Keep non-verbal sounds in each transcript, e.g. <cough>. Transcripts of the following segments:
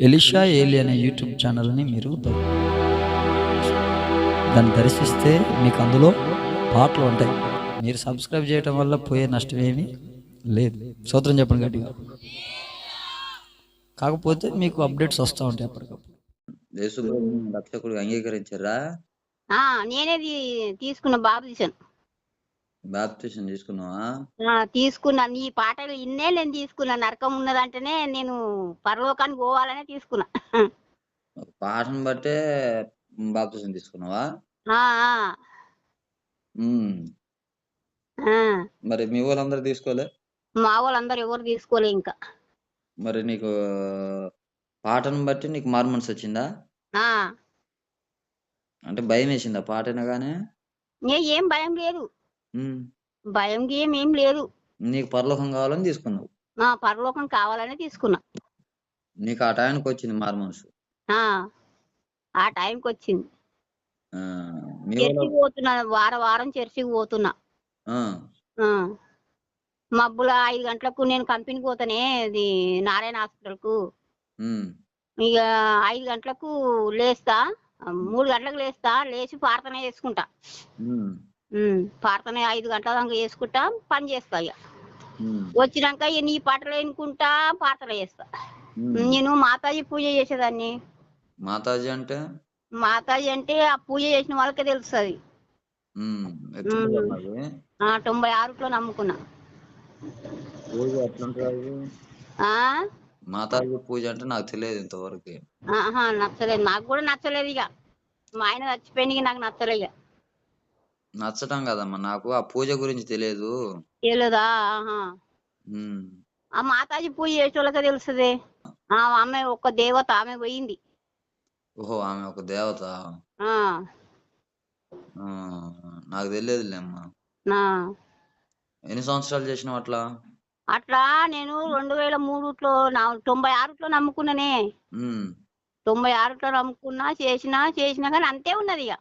Elisha ఏలి అనే YouTube ఛానల్ని మీరు దాన్ని దర్శిస్తే మీకు అందులో పాటలు ఉంటాయి. మీరు సబ్స్క్రైబ్ చేయడం వల్ల పోయే నష్టం ఏమీ లేదు. సూత్రం చెప్పండి గట్టిగా. కాకపోతే మీకు అప్డేట్స్ వస్తూ ఉంటాయి అప్పటికప్పుడు. రక్షకుడిగా అంగీకరించారా? ఆ నేనే తీ- తీసుకున్న బాబు తీసాను బాప్తిసం తీసుకున్నావా? ఆ, తీసుకున్నా. నీ పాటలు ఇన్నే నేను తీసుకున్నా. నరకం ఉన్నదంటేనే నేను పరలోకానికి పోవాలనే తీసుకున్నా. పాటను బట్టే బాప్తిసం తీసుకున్నావా. మరి మీ వాళ్ళందరూ తీసుకోలే? మా వాళ్ళందరూ ఎవరు తీసుకోలే ఇంకా. మరి నీకు పాటను బట్టి నీకు మారు మనసు వచ్చిందా? ఆ. అంటే భయం వేసిందా పాట వినగానే ఏ ఏం భయం లేదు. భయం గేమ్ ఏం లేదు. నీకు పరలోకం కావాలని తీసుకున్నావు. ఆ పరలోకం కావాలనే తీసుకున్నా. నీకు ఆ టైంకి వచ్చింది మారు మనసు. ఆ ఆ టైంకి వచ్చింది. ఆ, మీ వాళ్ళ చర్చికి పోతున్నా వారం వారం చర్చికి పోతున్నా. ఆ, ఆ. మబ్బుల ఐదు గంటలకు నేను కంపెనీకి పోతానే ఇది నారాయణ హాస్పిటల్కు. ఉమ్, ఇక ఐదు గంటలకు లేస్తా మూడు గంటలకు లేస్తా లేచి ప్రార్థన చేసుకుంటా. ఉమ్, ప్రార్థన ఐదు గంటల దాకా చేసుకుంటా పని చేస్తా ఇక వచ్చినాక నీ పాటలు ఎన్నుకుంటా ప్రార్థన చేస్తా. నేను మాతాజీ పూజ చేసేదాన్ని. మాతాజీ అంటే? మాతాజీ అంటే ఆ పూజ చేసిన వాళ్ళకే తెలుస్తుంది. తొంభై ఆరులో నమ్ముకున్నా. పూజ ఎట్లుంటుంది ఆ? మాతాజీ పూజ అంటే నాకు తెలియదు ఇంతవరకు. ఆహా నచ్చలేదు. నాకు కూడా నచ్చలేదు ఇక మా ఆయన చచ్చిపోయిన నాకు నచ్చలేదు నచ్చటం కదమ్మా. నాకు ఆ పూజ గురించి తెలియదు తెలియదా ఆహా. ఉమ్, ఆ మాతాజీ పూజ చేసే వాళ్ళకే తెలుస్తుంది. ఆ ఆమె ఒక దేవత ఆమె పోయింది. ఓహో ఆమె ఒక దేవత? ఆ. ఆ, నాకు తెలియదులే అమ్మా నా. ఎన్ని సంవత్సరాలు చేసినావు అట్లా? అట్లా నేను రెండు వేల మూడులో నా తొంభై ఆరులో నమ్ముకున్నానే. ఉమ్, తొంభై ఆరులో నమ్ముకున్నా చేసినా చేసినా కానీ అంతే ఉన్నది ఇక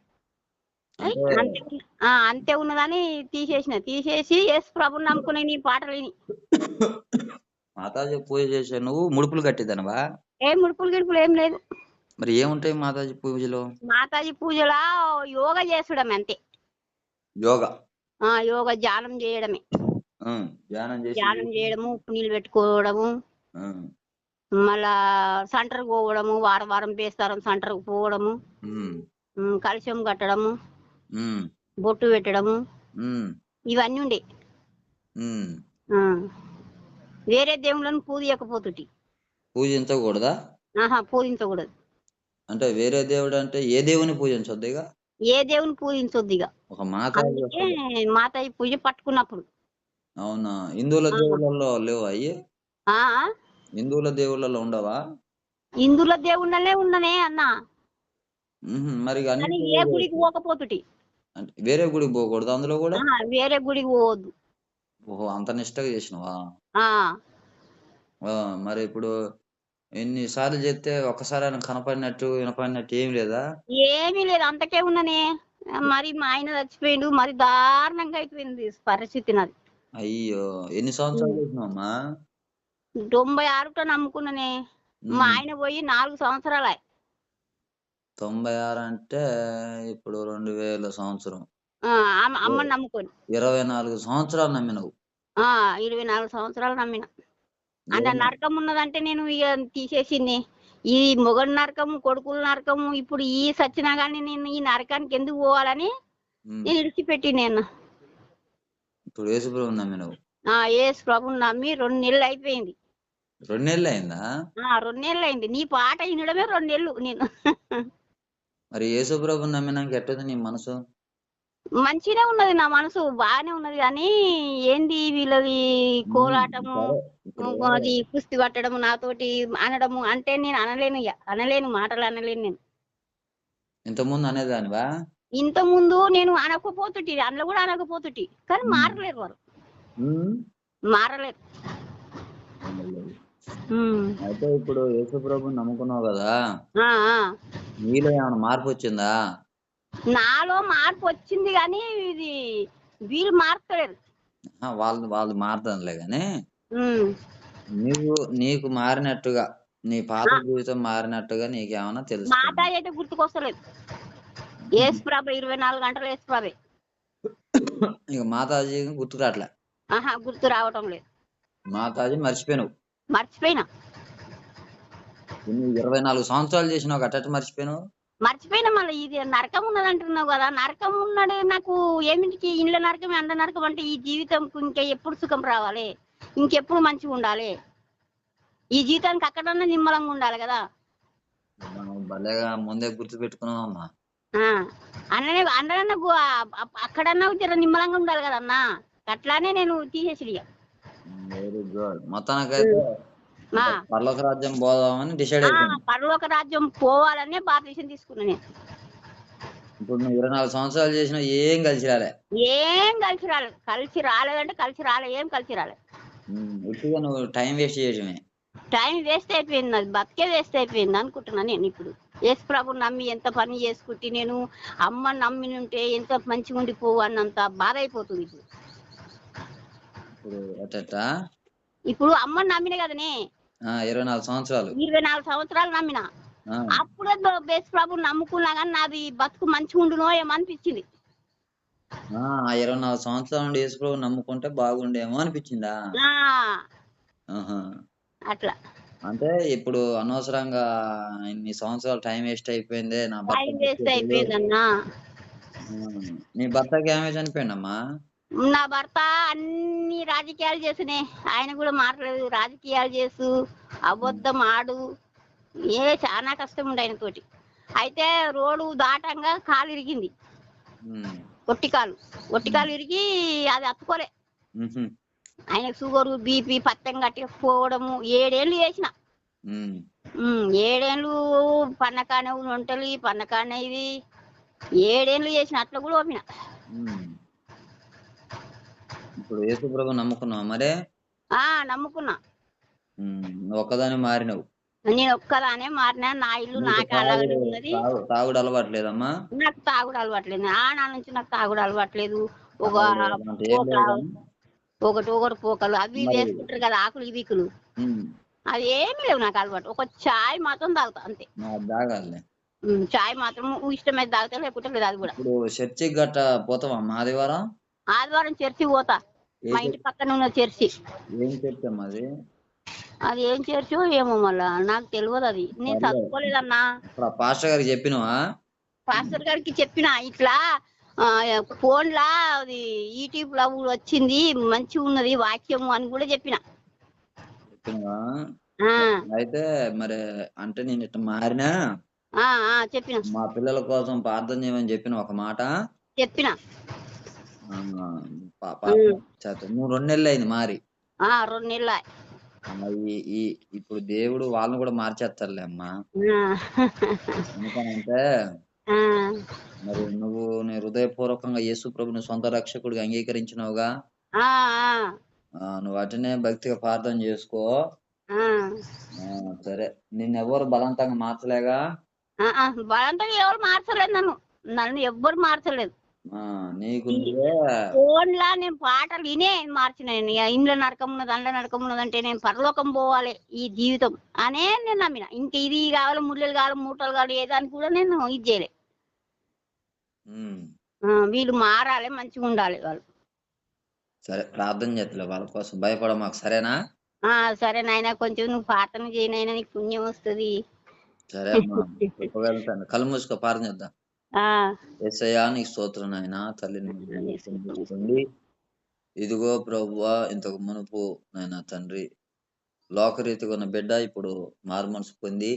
అంతే ఉన్న- ఆ, అంతే ఉన్నదని తీసేసిన. తీసేసి యేసు ప్రభుని నమ్ముకునే నీ పాటలు విని. మాతాజీ పూజ చేసే నువ్వు ముడుపులు కట్టిదనవా ఏ ముడుపులు గిడుపులు ఏం లేదు. మరి ఏముంటాయి మాతాజీ పూజలో? మాతాజీ పూజలా యోగా చేసుడమే అంతే. యోగా. ఆ యోగా ధ్యానం చేయడమే. ధ్యానం చేసి ధ్యానం చేయడము ఉప్పు నీళ్ళు పెట్టుకోవడము. మళ్ళా సెంటర్ పోవడము వారం వారం పేస్తారం సెంటర్కి పోవడము. కలుషం కట్టడము. బొట్టు పెట్టడము. ఇవన్నీ ఉండే. వేరే దేవుళ్ళని పూజించకపోతుటి పూజించకూడదా? ఆహా పూజించకూడదు. అంటే వేరే దేవుడు అంటే ఏ దేవుని పూజించొద్దు ఇక? ఏ దేవుని పూజించొద్దు ఇక. ఒక అందుకే మాతాయి పూజ పట్టుకున్నప్పుడు. అవునా? హిందువుల దేవుళ్ళలో లేవు అయ్యి? ఆ హిందువుల దేవుళ్ళలో ఉండవా? ఇందులో దేవుళ్ళనే ఉన్ననే అన్న. మరి ఏ గుడికి పోకపోతుటి? అంటే వేరే గుడికి పోకూడదు అందులో కూడా? ఆ, వేరే గుడికి పోవద్దు. ఓహో అంత నిష్టగా చేసినవా? ఆ. ఆ, మరి ఇప్పుడు ఎన్నిసార్లు చెప్తే ఒక్కసారి ఆయన కనపడినట్టు వినపడినట్టు ఏం లేదా? ఏమీ లేదు అంతకే ఉన్ననే. మరి మా ఆయన చచ్చిపోయిండు మరి దారుణంగా అయిపోయింది పరిస్థితి నాది. అయ్యో ఎన్ని సంవత్సరాలు చేసినావమ్మా? తొంభై ఆరుతో నమ్ముకున్నానే. మా ఆయన పోయి నాలుగు సంవత్సరాలు తొంభై ఆరు అంటే ఇప్పుడు రెండు వేల సంవత్సరం. అమ్మని నమ్ముకొని. ఇరవై నాలుగు సంవత్సరాలు నమ్మినవు. ఆ ఇరవై నాలుగు సంవత్సరాలు నమ్మిన. అంటే నరకం ఉన్నదంటే నేను ఇక తీసేసింది. ఈ మొగడు నరకము కొడుకుల నరకము ఇప్పుడు ఈ సచ్చినా గానీ నేను ఈ నరకానికి ఎందుకు పోవాలని ఉమ్, నేను విడిచిపెట్టి నేను ఇప్పుడు యేసుప్రభు నమ్మినవు. ఆ ఏసు ప్రభుని నమ్మి రెండు నెలలు అయిపోయింది. రెండు నెలలు అయిందా? ఆ రెండు నెలలు అయింది. నీ పాట వినడమే రెండు నెలలు నేను. మరి యేసుప్రభు నమ్మినాక ఎట్టుంది నీ మనసు? మంచిగానే ఉన్నది నా మనసు బాగానే ఉన్నది కానీ ఏంది వీళ్ళది కోలాటము అది కుస్తీ పట్టడము నాతోటి అనడము అంటే నేను అనలేను అనలేను మాటలు అనలేను నేను. ఇంతకుముందు అనేదానివా? ఇంత ముందు నేను అనకపోతుటి అందులో కూడా అనకపోతుటి కానీ మారలేరు వారు. మారలేరు. అయితే ఇప్పుడు యేసుప్రభు నమ్ముకున్నావు కదా. నీలో ఏమైనా మార్పు వచ్చిందా? నాలో మార్పు వచ్చింది కానీ ఇది వీళ్ళు మార్చలేరు ఆ, వాళ్ళు వాళ్ళు మారుతుందిలే కానీ. నీకు నీకు మారినట్టుగా నీ పాత జీవితం మారినట్టుగా నీకేమన్నా తెలుసు మాతాజీ అయితే గుర్తుకొస్తలేదు. ఏసు ప్రభ ఇరవై నాలుగు గంటలు ఏసు ప్రభే ఇక మాతాజీ గుర్తుకు రావట్లే ఆహా గుర్తు రావటం లేదు. మాతాజీ మర్చిపోయినావు. మర్చిపోయినా. ఇరవై నాలుగు సంవత్సరాలు చేసినావు అట్టట్టు మర్చిపోయినావు? మర్చిపోయినా మళ్ళీ ఇది నరకం ఉన్నది అంటున్నావు కదా నరకం ఉన్నాడు నాకు ఏమిటికి ఇండ్ల నరకం అండ నరకం అంటే ఈ జీవితం ఇంకా ఎప్పుడు సుఖం రావాలి? ఇంకెప్పుడు మంచిగా ఉండాలి? ఈ జీవితానికి అక్కడన్నా నిమ్మలంగా ఉండాలి కదా? భలేగా ముందే గుర్తు పెట్టుకున్నావు అమ్మా. ఆ అన్ననే అన్నదన్న అక్కడన్నా నిమ్మలంగా ఉండాలి కదా అన్న? అట్లానే నేను తీసేసి. వెరీ గుడ్ మొత్తానికైతే పర్లోక రాజ్యం పోదామని డిసైడ్ అయిపోయింది. పరలోక రాజ్యం పోవాలనే బాప్తీసం తీసుకున్నా నేను. ఇప్పుడు నువ్వు ఇరవై నాలుగు సంవత్సరాలు చేసినా ఏం కలిసి రాలే. ఏం కలిసి రాలేదు కలిసి రాలేదంటే కలిసి రాలే. ఏం కలిసి ఉట్టిగా నువ్వు టైం వేస్ట్ చేయడమే టైం వేస్ట్ అయిపోయింది అది బతికే వేస్ట్ అయిపోయింది అనుకుంటున్నా నేను ఇప్పుడు. యేసు ప్రభు నమ్మి ఎంత పని చేసుకుంటే నేను అమ్మ నమ్మి ఉంటే ఎంత మంచిగా ఉండిపోవు అన్నంత బాధ అయిపోతుంది ఇప్పుడు. ఇప్పుడు అట్టా ఇప్పుడు అమ్మ నమ్మిన కదనే? ఇరవై నాలుగు సంవత్సరాలు. ఇరవై నాలుగు సంవత్సరాలు నమ్మిన? అప్పుడే బేస్ ప్రభు నమ్ముకున్నా కానీ నాది బతుకు మంచిగా ఉండునో ఏమనిపించింది ఇరవై నాలుగు సంవత్సరాల నుండి యేసుప్రభు నమ్ముకుంటే బాగుండేమో అనిపించిందా. అట్లా. అంటే ఇప్పుడు అనవసరంగా ఇన్ని సంవత్సరాలు టైం వేస్ట్ అయిపోయిందే నా టైం వేస్ట్ భర్త నీ భర్తకి ఏమే చనిపోయిందమ్మా నా భర్త అన్ని రాజకీయాలు చేసినే. ఆయన కూడా మాట్లాడలేదు రాజకీయాలు చేసు అబద్ధం ఆడు. ఏ చాలా కష్టం ఉండే ఆయన తోటి అయితే రోడ్డు దాటంగా కాలు ఇరిగింది. ఉమ్, ఒట్టి కాలు. ఒట్టి కాలు ఇరిగి అది అత్తుకోలే ఆయనకు షుగరు బీపీ పత్తం గట్టి పోవడము ఏడేళ్ళు చేసిన. ఏడేళ్ళు పన్నకానే వంటలు పన్నకానే ఇది ఏడేళ్ళు చేసిన అట్లా కూడా ఓపిన. ఇప్పుడు యేసుప్రభు నమ్ముకున్నావు మరే? ఆ నమ్ముకున్నా. నువ్వు ఒక్కదాని మారినవు. నేను ఒక్కదానే మారినా నా ఇల్లు నీకు అలాగే తాగుడు- ఉన్నది. తాగు- తాగుడు అలవాట్లేదమ్మా? నాకు తాగుడు అలవాట్లేదు. ఆనాల నుంచి నాకు తాగుడు అలవాట్లేదు. ఒక? ఒకటి ఒకటి పోకలు అవి వేసుకుంటారు కదా ఆకులు ఇవికులు అది ఏమీ లేవు నాకు అలవాటు. ఒక చాయ్ మాత్రం తాగుతా అంతే. నా చాయ్ మాత్రం ఇష్టమైతే తాగుతా లేకుంటే లేదు అది కూడా. ఇప్పుడు చర్చికి గట్ట పోతావమ్మా ఆదివారం ఆదివారం చర్చి పోతా. మా ఇంటి పక్కన ఉన్న చర్చి. ఏం చర్చ్ అమ్మా అది? అది ఏం చర్చో ఏమో మళ్ళా నాకు తెలియదు అది. నేను. చదువుకోలేదన్నా. పాస్టర్ గారికి చెప్పినవా? పాస్టర్ గారికి చెప్పిన ఇట్లా ఫోన్ లా అది యూట్యూబ్లో వచ్చింది మంచిగా ఉన్నది వాక్యము అని కూడా చెప్పిన. అయితే మరి అంటే నేను ఇట్లా మారినా? చెప్పిన. మా పిల్లల కోసం ప్రార్థన చేయమని చెప్పిన ఒక మాట? చెప్పిన. ఆ, పా- పా- ఉమ్. చేత- నువ్వు రెండు నెలలు అయింది మారి. ఆ, రెండు నెలల ఈ ఇప్పుడు దేవుడు వాళ్ళని కూడా మార్చేస్తారులే అమ్మా. ఎందుకనంటే మరి నువ్వు నీ హృదయపూర్వకంగా యేసు ప్రభుని సొంత రక్షకుడిగా అంగీకరించినావుగా. నువ్వు అటనే భక్తిగా ప్రార్థన చేసుకో. సరే. నిన్నెవరు బలవంతంగా మార్చలేగా? బలంతంగా ఎవరు మార్చలేదు నన్ను. నన్ను ఎవ్వరు మార్చలేదు. నీకు నువ్వే ఫోన్ లా నేను పాటలు వినే మార్చిన ఇంట్లో నరకం ఉన్నది అండ్ల నరకం ఉన్నది అంటే నేను పరలోకం పోవాలి ఈ జీవితం అనే నేను నమ్మిన. ఇంక ఇది కావాలి ముళ్ళలు కావాలి మూటలు కావాలి ఏదానికి కూడా నేను ఇది చేయలే. వీళ్ళు మారాలి మంచిగా ఉండాలి వాళ్ళు. సరే ప్రార్థన చేస్తలే వాళ్ళ కోసం. భయపడ మాకు సరేనా? ఆ సరే నాయన కొంచెం నువ్వు ప్రార్థన చేయనైనా నీకు పుణ్యం వస్తుంది. <laughs> సరే కళ్ళు మూసుకో ప్రార్థన చేద్దాం. ఎస్ఐయా నీకు స్తోత్రం నాయన తల్లిని ఇదిగో ప్రభువా ఇంతకు మునుపు నాయన తండ్రి లోకరీతిగా ఉన్న బిడ్డ ఇప్పుడు మారు మనసు పొంది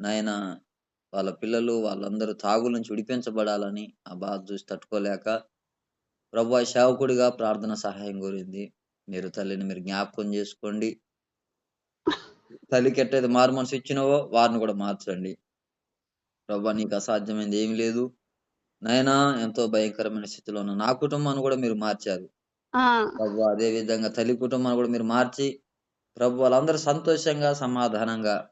నాయన వాళ్ళ పిల్లలు వాళ్ళందరూ తాగుల నుంచి విడిపించబడాలని ఆ బాధ చూసి తట్టుకోలేక ప్రభు సేవకుడిగా ప్రార్థన సహాయం కోరింది. మీరు తల్లిని మీరు జ్ఞాపకం చేసుకోండి. తల్లికి ఎట్టయితే మారు మనసు ఇచ్చినవో వారిని కూడా మార్చండి. ప్రభా నీకు అసాధ్యమైనది ఏమీ లేదు. నాయనా ఎంతో భయంకరమైన స్థితిలో ఉన్న నా కుటుంబాన్ని కూడా మీరు మార్చారు. ప్రభు అదే విధంగా తల్లి కుటుంబాన్ని కూడా మీరు మార్చి ప్రభు వాళ్ళందరూ సంతోషంగా సమాధానంగా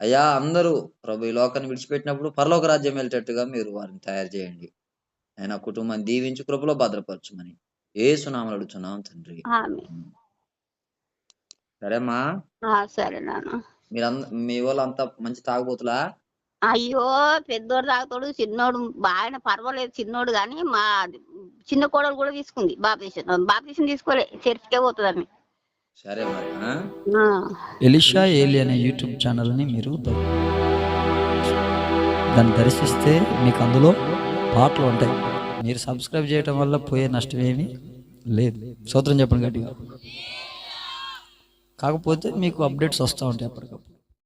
అయ్యా అందరూ ప్రభు ఈ లోకాన్ని విడిచిపెట్టినప్పుడు పరలోక రాజ్యం వెళ్ళేటట్టుగా మీరు వారిని తయారు చేయండి. ఆయన కుటుంబాన్ని దీవించి కృపలో భద్రపరచమని ఏ సునామలు అడుగుతున్నాం తండ్రి. సరేమ్మా? సరే నాన్న. మీరంద మీ వాళ్ళంతా మంచి తాగుబోతులా? అయ్యో పెద్దోడు తాగుతాడు చిన్నోడు బాగానే పర్వాలేదు చిన్నోడు కానీ మా చిన్న కోడలు కూడా తీసుకుంది బాప్తీసం. బాప్తీసం తీసుకోలే చర్చికే పోతుందని. సరే మరి. ఎలిషా ఏలి అనే యూట్యూబ్ ఛానల్ని మీరు ద- దాన్ని దర్శిస్తే మీకు అందులో పాటలు ఉంటాయి. మీరు సబ్స్క్రైబ్ చేయటం వల్ల పోయే నష్టం ఏమీ లేదు. సూత్రం చెప్పండి గట్టిగా. కాకపోతే మీకు అప్డేట్స్ వస్తూ ఉంటాయి అప్పటికప్పుడు.